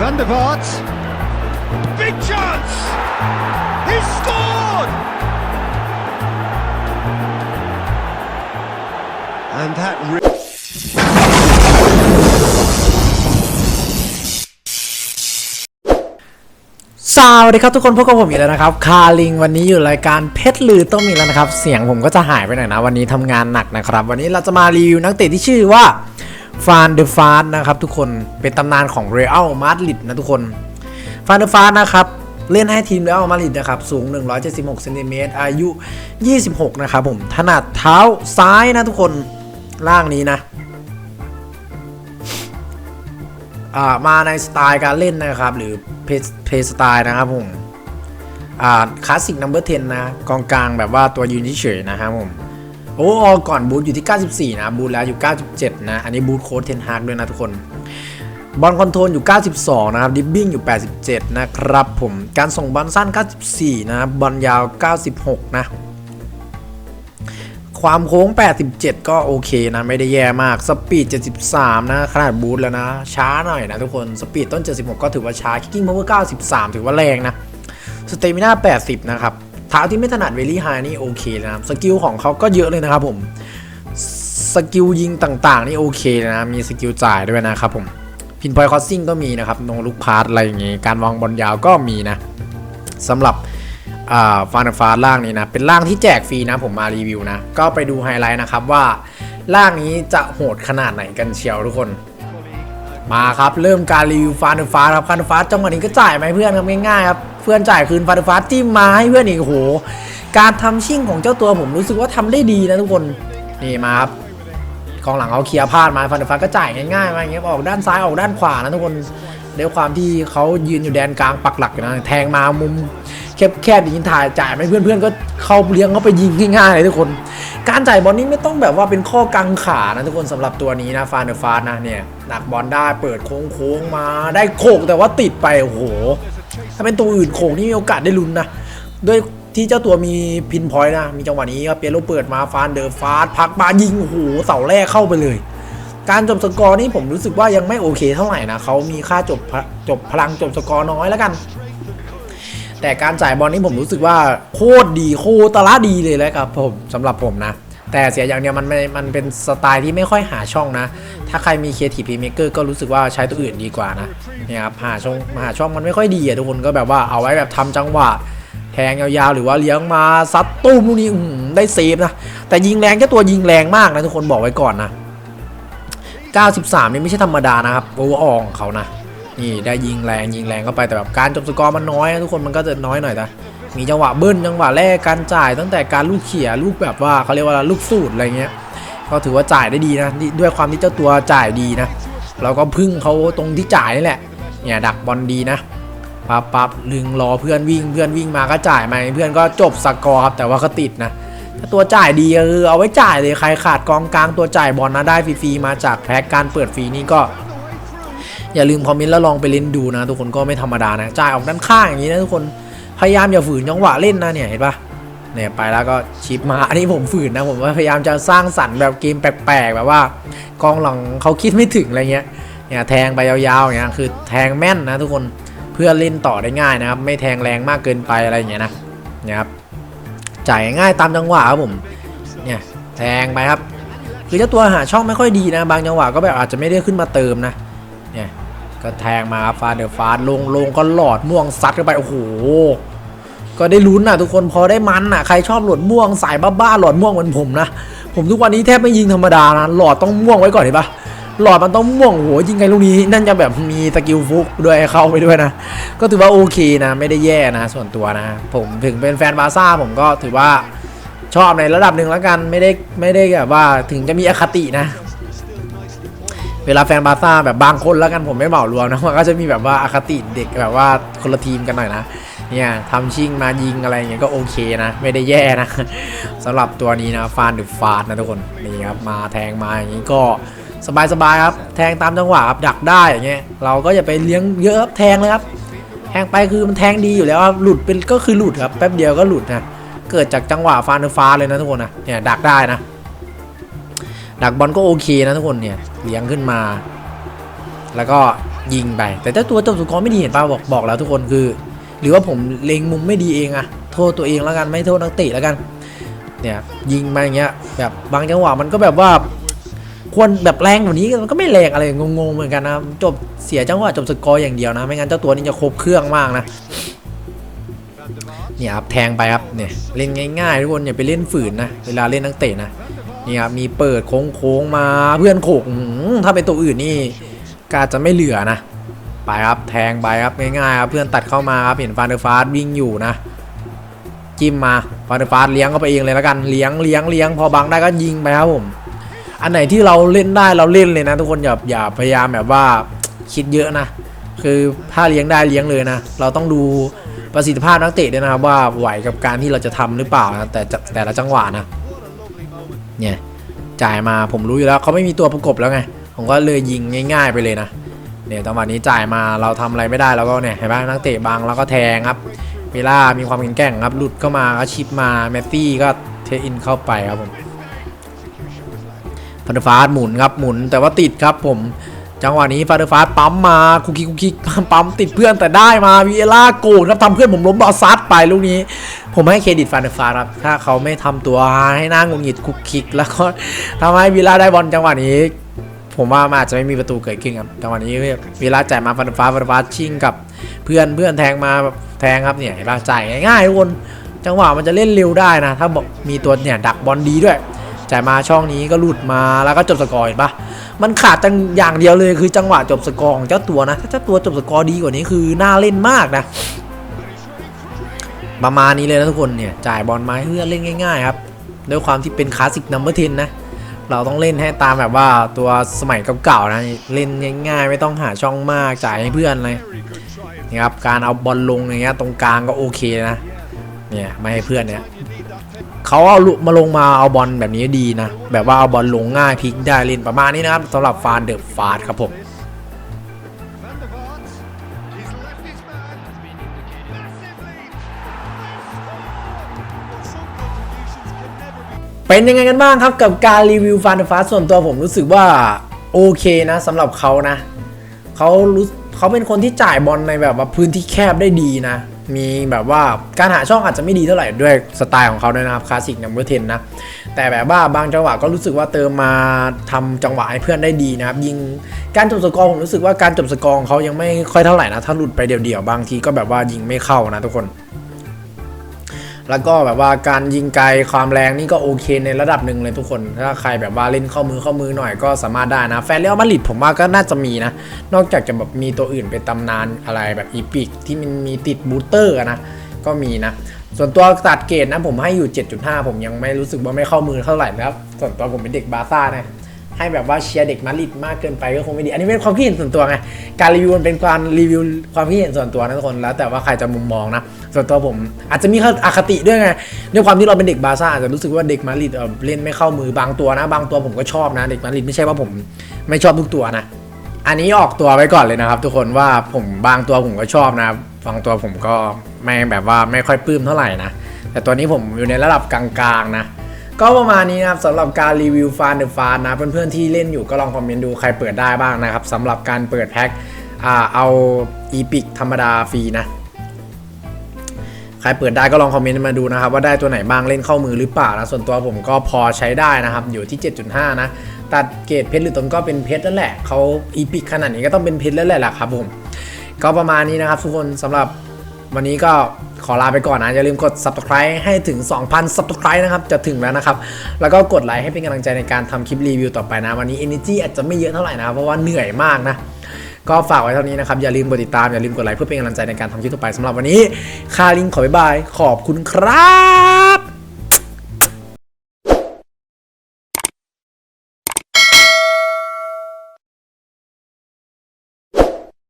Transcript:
Van der Vaart. Big chance! He scored! And that. Re- สวัสดีครับทุกคนพบกับผมอีกแล้วนะครับ คาลิงวันนี้อยู่รายการเพชรลือต้องมีแล้วนะครับ เสียงผมก็จะหายไปหน่อยนะ วันนี้ทำงานหนักนะครับ วันนี้เราจะมารีวิวนักเตะที่ชื่อว่า ฟานเดอร์ฟาสนะครับทุกคนเป็นตำนานของเรอัลมาดริดนะทุกคนฟานเดอร์ฟาสนะครับเล่นให้ทีมเรอัลมาดริดนะครับสูง 176เซนติเมตรอายุ 26 นะครับผมถนัดเท้าซ้ายนะทุกคนล่างนี้นะมาในสไตล์การเล่นนะครับ หรือเพย์เพย์สไตล์นะครับผมคลาสสิกนัมเบอร์10นะกองกลางแบบว่าตัวยืนเฉยๆนะครับผม โอ้ก่อนบูทอยู่ที่ 94 นะบูทแล้วอยู่ 97 นะ อันนี้บูทโค้ดเทนฮากด้วยนะทุกคนบอลคอนโทรลอยู่ 92 นะครับ ดิบบิ้งอยู่ 87 นะครับผม การส่งบอลสั้น 94 นะครับบอลยาว 96 นะ ความโค้ง 87 ก็โอเคนะ ไม่ได้แย่มาก สปีด 73 นะ ขนาดบูทแล้วนะ ช้าหน่อยนะทุกคน สปีดต้น 76 ก็ถือว่าช้า คิกกิ้งพาวเวอร์ 93 ถือว่าแรงนะ สเตมิน่า 80 นะครับ เท้าที่ไม่ถนัดเวลี่ไฮนี่โอเคนะครับสกิลของเขาก็เยอะเลยนะครับผมสกิลยิงต่างๆนี่โอเคนะมีสกิลจ่ายด้วยนะครับผมพินพอยคอสซิ่งก็มีนะครับโนลูกพาร์ตอะไรอย่างงี้การวางบอลยาวก็มีนะสำหรับอ่าฟานฟาล่างนี้นะ เป็นล่างที่แจกฟรีนะผมมารีวิวนะ ก็ไปดูไฮไลท์นะครับว่าล่างนี้จะโหดขนาดไหนกันเชียวทุกคน มาครับ เริ่มการรีวิวฟานฟาครับฟานฟาจังหวะนี้ก็จ่ายไหมเพื่อนครับง่ายๆครับเพื่อนจ่ายคืนฟานฟาจิ้มมาให้เพื่อนอีกโห การทำชิ่งของเจ้าตัวผมรู้สึกว่าทำได้ดีนะทุกคนนี่มาครับกองหลังเขาเคลียร์พลาดมาฟานฟาก็จ่ายง่ายๆมาอย่างเงี้ยออกด้านซ้ายออกด้านขวานะทุกคนด้วยความที่เขายืนอยู่แดนกลางปักหลักอยู่นะแทงมามุมแคบๆอย่างนี้ถ่ายจ่ายไปเพื่อนๆก็เข้าเลี้ยงเขาไปยิงง่ายๆเลยทุกคน การจ่ายบอลนี้ไม่ต้องแบบว่าเป็นข้อกังขานะทุกคนสำหรับตัวนี้นะฟานเดอร์ฟาสนะเนี่ยหนักบอลได้เปิดโค้งๆมาได้โขกแต่ว่าติดไปโอ้โห ถ้าเป็นตัวอื่นโขกนี่มีโอกาสได้ลุ้นนะด้วยที่เจ้าตัวมีพินพอยต์นะ มีจังหวะนี้ครับเปียโรเปิดมาฟานเดอร์ฟาสพักมายิงโอ้โหเสาแรกเข้าไปเลย การจบสกอร์นี่ผมรู้สึกว่ายังไม่โอเคเท่าไหร่นะเขามีค่าจบพะจบพลังจบสกอร์น้อยแล้วกัน แต่การจ่ายบอลนี่ผมรู้สึกว่าโคตรดีโคตรละดีเลยแหละครับผมสำหรับผมนะ แต่เสียอย่างเดียวมันไม่มันเป็นสไตล์ที่ไม่ค่อยหาช่องนะ ถ้าใครมี Creative Playmaker ก็รู้สึกว่าใช้ตัวอื่นดีกว่านะเนี่ยครับหาช่องหาช่องมันไม่ค่อยดีอะทุกคนก็แบบว่าเอาไว้แบบทำจังหวะแทงยาวๆ หรือว่าเลี้ยงมาซัดตุ้มลูกนี้ได้เซฟนะแต่ยิงแรงเจ้าตัวยิงแรงมากนะทุกคนบอกไว้ก่อนนะ 93 นี่ไม่ใช่ธรรมดานะครับโอเวอร์อองเขานะ นี่ได้ยิงแรงยิงแรงเข้าไปแต่แบบการจบสกอร์มันน้อยนะทุกคนมันก็จะน้อยหน่อยนะมีจังหวะเบิ้ลจังหวะแรกการจ่ายตั้งแต่การลูกเขี่ยลูกแบบว่าเขาเรียกว่าลูกสูตรอะไรเงี้ยก็ถือว่าจ่ายได้ดีนะด้วยความที่เจ้าตัวจ่ายดีนะเราก็พึ่งเขาตรงที่จ่ายนี่แหละเนี่ยดักบอลดีนะปั๊บปั๊บลึงรอเพื่อนวิ่งเพื่อนวิ่งมาก็จ่ายมาเพื่อนก็จบสกอร์ครับแต่ว่าก็ติดนะตัวจ่ายดีก็คือเอาไว้จ่ายเลยใครขาดกองกลางตัวจ่ายบอลนะได้ฟรีๆมาจากแพ็กการเปิดฟรีนี่ก็ อย่าลืมคอมเมนต์แล้วลองไปเล่นดูนะ ทุกคนก็ไม่ธรรมดานะจ่ายออกด้านข้างอย่างนี้นะทุกคนพยายามอย่าฝืนจังหวะเล่นนะเนี่ยเห็นปะเนี่ยไปแล้วก็ชิปมาอันนี้ผมฝืนนะผมว่าพยายามจะสร้างสรรค์แบบเกมแปลกๆแบบว่ากองหลังเขาคิดไม่ถึงอะไรเงี้ยเนี่ยแทงไปยาวๆอย่างเงี้ยคือแทงแม่นนะทุกคนเพื่อเล่นต่อได้ง่ายนะครับไม่แทงแรงมากเกินไปอะไรอย่างเงี้ยนะเนี่ยครับจ่ายง่ายตามจังหวะครับผมเนี่ยแทงไปครับคือเจ้าตัวหาช่องไม่ค่อยดีนะ บางจังหวะก็แบบอาจจะไม่ได้ขึ้นมาเติมนะ ก็แทงมาครับฟาเดอร์ฟาลงลงก็หลอดม่วงซัดเข้าไปโอ้โหก็ได้ลุ้นนะทุกคนพอได้มันอะใครชอบหลอดม่วงสายบ้าๆหลอดม่วงเหมือนผมนะผมทุกวันนี้แทบไม่ยิงธรรมดานะหลอดต้องม่วงไว้ก่อนเห็นปะหลอดมันต้องม่วงโอ้โหยิงไงลูกนี้นั่นจะแบบมีสกิลฟุกด้วยเข้าไปด้วยนะ ก็ถือว่าโอเคนะ ไม่ได้แย่นะ ส่วนตัวนะ ผมถึงเป็นแฟนบาซ่าผมก็ถือว่าชอบในระดับหนึ่งแล้วกันไม่ได้ไม่ได้แบบว่าถึงจะมีอคตินะ เวลาแฟนบาร์ซ่าแบบบางคนแล้วกันผมไม่เหมารวมนะมันก็จะมีแบบว่าอคติเด็กแบบว่าคนละทีมกันหน่อยนะเนี่ยทำชิ่งมายิงอะไรเงี้ยก็โอเคนะ ไม่ได้แย่นะสำหรับตัวนี้นะฟานหรือฟาดนะทุกคนนี่ครับมาแทงมาอย่างงี้ก็สบายๆครับแทงตามจังหวะครับดักได้อย่างเงี้ยเราก็อย่าไปเลี้ยงเยอะครับแทงเลยครับแทงไปคือมันแทงดีอยู่แล้วหลุดเป็นก็คือหลุดครับแป๊บเดียวก็หลุดนะเกิดจากจังหวะฟานหรือฟาดเลยนะทุกคนนะเนี่ยดักได้นะ ดักบอลก็โอเคนะทุกคนเนี่ยเลี้ยงขึ้นมา แล้วก็ยิงไป แต่เจ้าตัวจบสกอร์ไม่ดีเห็นป่ะบอกบอกแล้วทุกคนคือ หรือว่าผมเล็งมุมไม่ดีเองอะโทษตัวเองแล้วกันไม่โทษนักเตะแล้วกัน เนี่ยยิงมาอย่างเงี้ยแบบบางจังหวะมันก็แบบว่าควรแบบแรงกว่านี้มันก็ไม่แรงอะไรงงๆเหมือนกันนะจบเสียจังหวะจบสกอร์อย่างเดียวนะ ไม่งั้นเจ้าตัวนี้จะครบเครื่องมากนะเนี่ยครับแทงไปครับเนี่ยเล่นง่ายๆทุกคนอย่าไปเล่นฝืนนะเวลาเล่นนักเตะนะ นี่ครับมีเปิดโค้งๆมาเพื่อนโขกถ้าเป็นตัวอื่นนี่กาจะไม่เหลือนะไปครับแทงไปครับง่ายๆครับเพื่อนตัดเข้ามาครับเห็นฟานเดอร์ฟาสวิ่งอยู่นะจิ้มมาฟานเดอร์ฟาสเลี้ยงเข้าไปเองเลยแล้วกันเลี้ยงเลี้ยงเลี้ยงพอบังได้ก็ยิงไปครับผมอันไหนที่เราเล่นได้เราเล่นเลยนะ ทุกคนอย่าอย่าพยายามแบบว่าคิดเยอะนะคือถ้าเลี้ยงได้เลี้ยงเลยนะ เราต้องดูประสิทธิภาพนักเตะด้วยนะครับว่าไหวกับการที่เราจะทำหรือเปล่านะแต่แต่ละจังหวะนะ เนี่ยจ่ายมาผมรู้อยู่แล้วเขาไม่มีตัวประกบแล้วไง ผมก็เลยยิงง่าย ๆ ไปเลยนะเนี่ยจังหวะนี้จ่ายมาเราทำอะไรไม่ได้เราก็เนี่ยเห็นไหมนักเตะบางแล้วก็แทงครับเวลามีความแข็งแกร่งครับหลุดเข้ามาก็ชิปมาแมตตี้ก็เทอินเข้าไปครับผมฟาเดอร์ฟาหมุนครับหมุนแต่ว่าติดครับผม จังหวะนี้ฟาเดอร์ฟาสปั๊มมาคุกคิกคุกคิกปั๊มติดเพื่อนแต่ได้มาวีเอล่าโกรธครับทำเพื่อนผมล้มบอลซัดไปลูกนี้ ผมให้เครดิตฟาเดอร์ฟาสครับถ้าเขาไม่ทำตัวให้หน้างุนงิดคุกคิก แล้วก็ทำให้วีล่าได้บอลจังหวะนี้ ผมว่ามันอาจจะไม่มีประตูเกิดขึ้นครับจังหวะนี้วีล่าจ่ายมาฟาเดอร์ฟาสฟาเดอร์ฟาสชิงกับเพื่อนเพื่อนแทงมาแทงครับเนี่ยเห็นป่ะจ่ายง่ายๆทุกคนจังหวะมันจะเล่นเร็วได้นะ ถ้าบอกมีตัวเนี่ยดักบอลดีด้วยจ่ายมาช่องนี้ก็หลุดมาแล้วก็จบสกอร์เห็นปะ มันขาดจังอย่างเดียวเลยคือจังหวะจบสกอร์ของเจ้าตัวนะ ถ้าเจ้าตัวจบสกอร์ดีกว่านี้คือน่าเล่นมากนะ ประมาณนี้เลยนะทุกคนเนี่ยจ่ายบอลมาให้เพื่อนเล่นง่ายๆครับด้วยความที่เป็นคลาสสิกนัมเบอร์เทนนะเราต้องเล่นให้ตามแบบว่าตัวสมัยเก่าๆนะเล่นง่ายๆ ไม่ต้องหาช่องมากจ่ายให้เพื่อนเลยนี่ครับการเอาบอลลงอย่างเงี้ยตรงกลางก็โอเคนะเนี่ยไม่ให้เพื่อนเนี่ย เขาเอาลุมาลงมาเอาบอลแบบนี้ดีนะ แบบว่าเอาบอลลงง่ายพลิกได้เล่นประมาณนี้นะครับสำหรับฟานเดอร์ฟาดครับผมเป็นยังไงกันบ้างครับกับการรีวิวฟานเดอร์ฟาดส่วนตัวผมรู้สึกว่าโอเคนะสำหรับเขานะเขารู้เขาเป็นคนที่จ่ายบอลในแบบว่าพื้นที่แคบได้ดีนะ มีแบบว่าการหาช่องอาจจะไม่ดีเท่าไหร่ด้วยสไตล์ของเขาด้วยนะครับคลาสสิกนัมเบอร์เทนนะ แต่แบบว่าบางจังหวะก็รู้สึกว่าเติมมาทำจังหวะให้เพื่อนได้ดีนะครับ ยิงการจบสกอร์ผมรู้สึกว่าการจบสกอร์ของเขายังไม่ค่อยเท่าไหร่นะถ้าหลุดไปเดี่ยวๆบางทีก็แบบว่ายิงไม่เข้านะทุกคน แล้วก็แบบว่าการยิงไกลความแรงนี่ก็โอเคในระดับหนึ่งเลยทุกคน ถ้าใครแบบว่าเล่นเข้ามือเข้ามือหน่อยก็สามารถได้นะ แฟนเรอัลมาดริดผมว่าก็น่าจะมีนะ นอกจากจะแบบมีตัวอื่นเป็นตำนานอะไรแบบอีพิกที่มันมีติดบูเตอร์นะก็มีนะ ส่วนตัวตัดเกรดนะผมให้อยู่ 7.5 ผมยังไม่รู้สึกว่าไม่เข้ามือเท่าไหร่นะครับ ส่วนตัวผมเป็นเด็กบาซ่านะให้แบบว่าเชียร์เด็กมาริดมากเกินไปก็คงไม่ดี อันนี้เป็นความคิดเห็นส่วนตัวไง การรีวิวมันเป็นการรีวิวความคิดเห็นส่วนตัวนะทุกคน แล้วแต่ว่าใครจะมุมมองนะส่วนตัวผม อาจจะมีอคติด้วยไงด้วยความที่เราเป็นเด็กบาซ่าอาจจะรู้สึกว่าเด็กมาริดเเล่นไม่เข้ามือบางตัวนะ บางตัวผมก็ชอบนะ เด็กมาริดไม่ใช่ว่าผมไม่ชอบทุกตัวนะ อันนี้ออกตัวไว้ก่อนเลยนะครับ ทุกคนว่าผมบางตัวผมก็ชอบนะบางตัวผมก็ไม่แบบว่าไม่ค่อยปลื้มเท่าไหร่นะแต่ตัวนี้ผมอยู่ในระดับกลางๆนะก็ประมาณนี้นะครับสำหรับการรีวิวฟานเดอะฟานนะเพื่อนๆที่เล่นอยู่ก็ลองคอมเมนต์ดูใครเปิดได้บ้างนะครับสำหรับการเปิดแพ็คเอาอีพิกธรรมดาฟรีนะ ใครเปิดได้ก็ลองคอมเมนต์มาดูนะครับว่าได้ตัวไหนบ้างเล่นเข้ามือหรือเปล่านะส่วนตัวผมก็พอใช้ได้นะครับอยู่ที่ 7.5 นะตัดเกรดเพชรหรือตนก็เป็นเพชรนั่นแหละเขาอีพิกขนาดนี้ก็ต้องเป็นเพชรแล้วแหละครับผมก็ประมาณนี้นะครับทุกคนสำหรับวันนี้ก็ขอลาไปก่อนนะ อย่าลืมกด subscribe ให้ถึง 2,000 subscribe นะครับ จะถึงแล้วนะครับ แล้วก็กดไลค์ให้เป็นกำลังใจในการทำคลิปรีวิวต่อไปนะ วันนี้ energy อาจจะไม่เยอะเท่าไหร่นะ เพราะว่าเหนื่อยมากนะ ก็ฝากไว้เท่านี้นะครับ อย่าลืมกดติดตาม อย่าลืมกดไลค์เพื่อเป็นกำลังใจในการทำคลิปต่อไปสำหรับวันนี้ คารินขอบ๊ายบาย ขอบคุณครับ